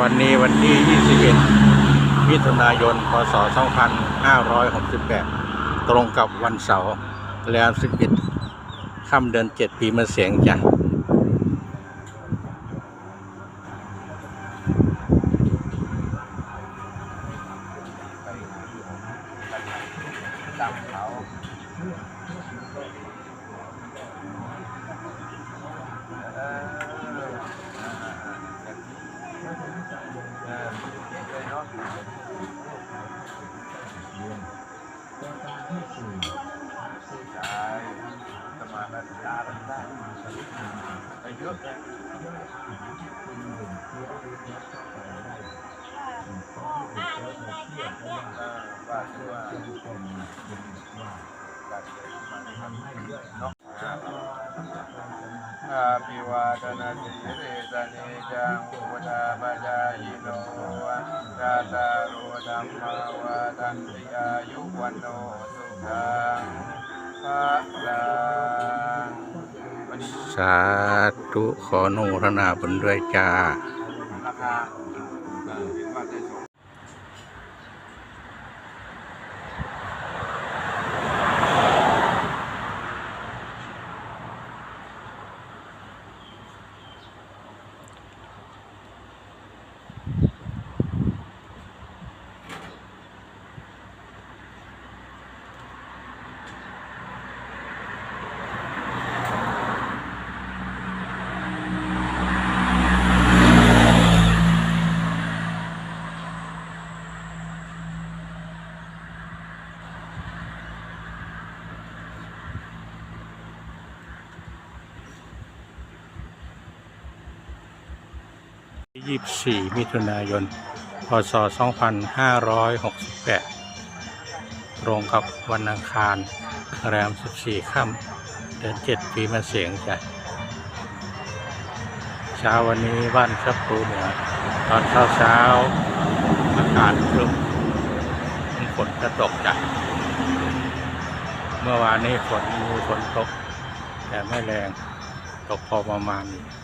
วันนี้วันที่ 21 มิถุนายน พศ 2568 ตรงกับวันเสาร์แล้ว 11 ค่ำเดือน 7 ปีมะเสียงจ้ะเออ กันได้ไปเยอะเลยเออว่าคือว่าการเกิดขึ้นมานครั้งนี้เนาะอาภิวาทนาสิริสเนจังอุตาปจายโนกาตารุธรรมวาทันติอายุวันโนสุขังภะลังวันนี้สาธุขออนุโมทนาบุญด้วยจ้าราคาเออเห็นว่าได้สอง 24 มิถุนายน พศ 2568 ตรงกับวันอังคารแรม 14 ค่ำเดือน 7 ปีมะเสียงจ้ะเช้าวันนี้บ้านชับปรูเหนือตอนเช้าเช้าอากาศครึ้มฝนจะตกจ้ะเมื่อวานนี้ฝนมีฝนตก แต่ไม่แรงตกพอประมาณนี้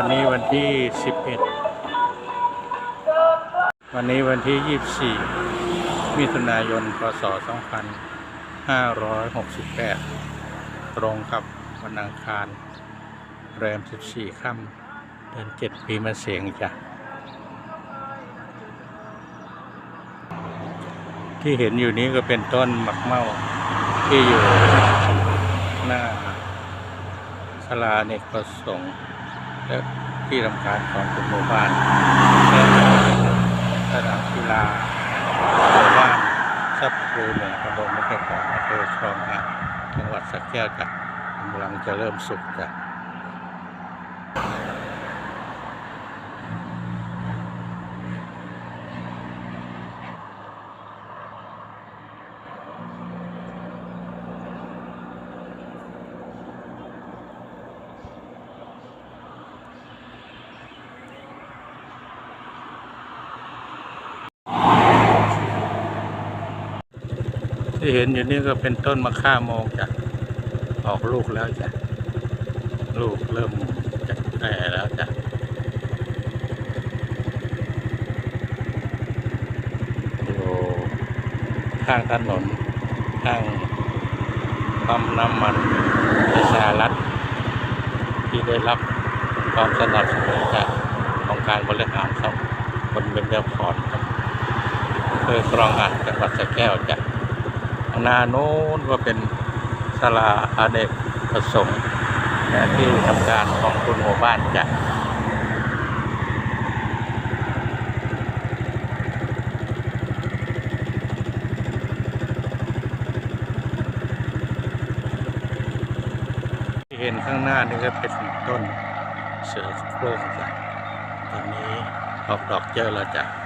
วันนี้วันที่ 11 วันนี้วันที่ 24 มิถุนายน พศ 2568 ตรงกับวันอังคาร แรม 14 ค่ำเดือน 7 ปีมะเสียงจ้ะ ที่เห็นอยู่นี้ก็เป็นต้นหมักเมาที่อยู่หน้าศาลาเนกประสงค์ และที่ทำการของกลุ่มหมู่บ้านและสนามกีฬาหมู่บ้านซับครูเหนือตำบลมะเขือของอำเภอคลองหะจังหวัดสระแก้วจ้ะกำลังจะเริ่มสุกจ้ะ ที่เห็นอยู่นี่ก็เป็นต้นมะข่าโมงจ้ะออกลูกแล้วจ้ะลูกเริ่มจะแก่แล้วจ้ะอยู่ข้างถนนข้างปั๊มน้ำมันประชารัฐที่ได้รับความสนับสนุนจากองค์การบริหารครับคนเป็นเจ้าพรครับอำเภอครองหานจังหวัดสระแก้วจ้ะางหน้าโน้นก็เป็นศาลาอาเนกประสงค์และที่ทำการของคุณหมู่บ้านจ้ะเห็นข้างหน้านี่ก็เป็นต้นเสือโคร่งจ้ะตอนนี้ออกดอกเจอแล้วจ้ะ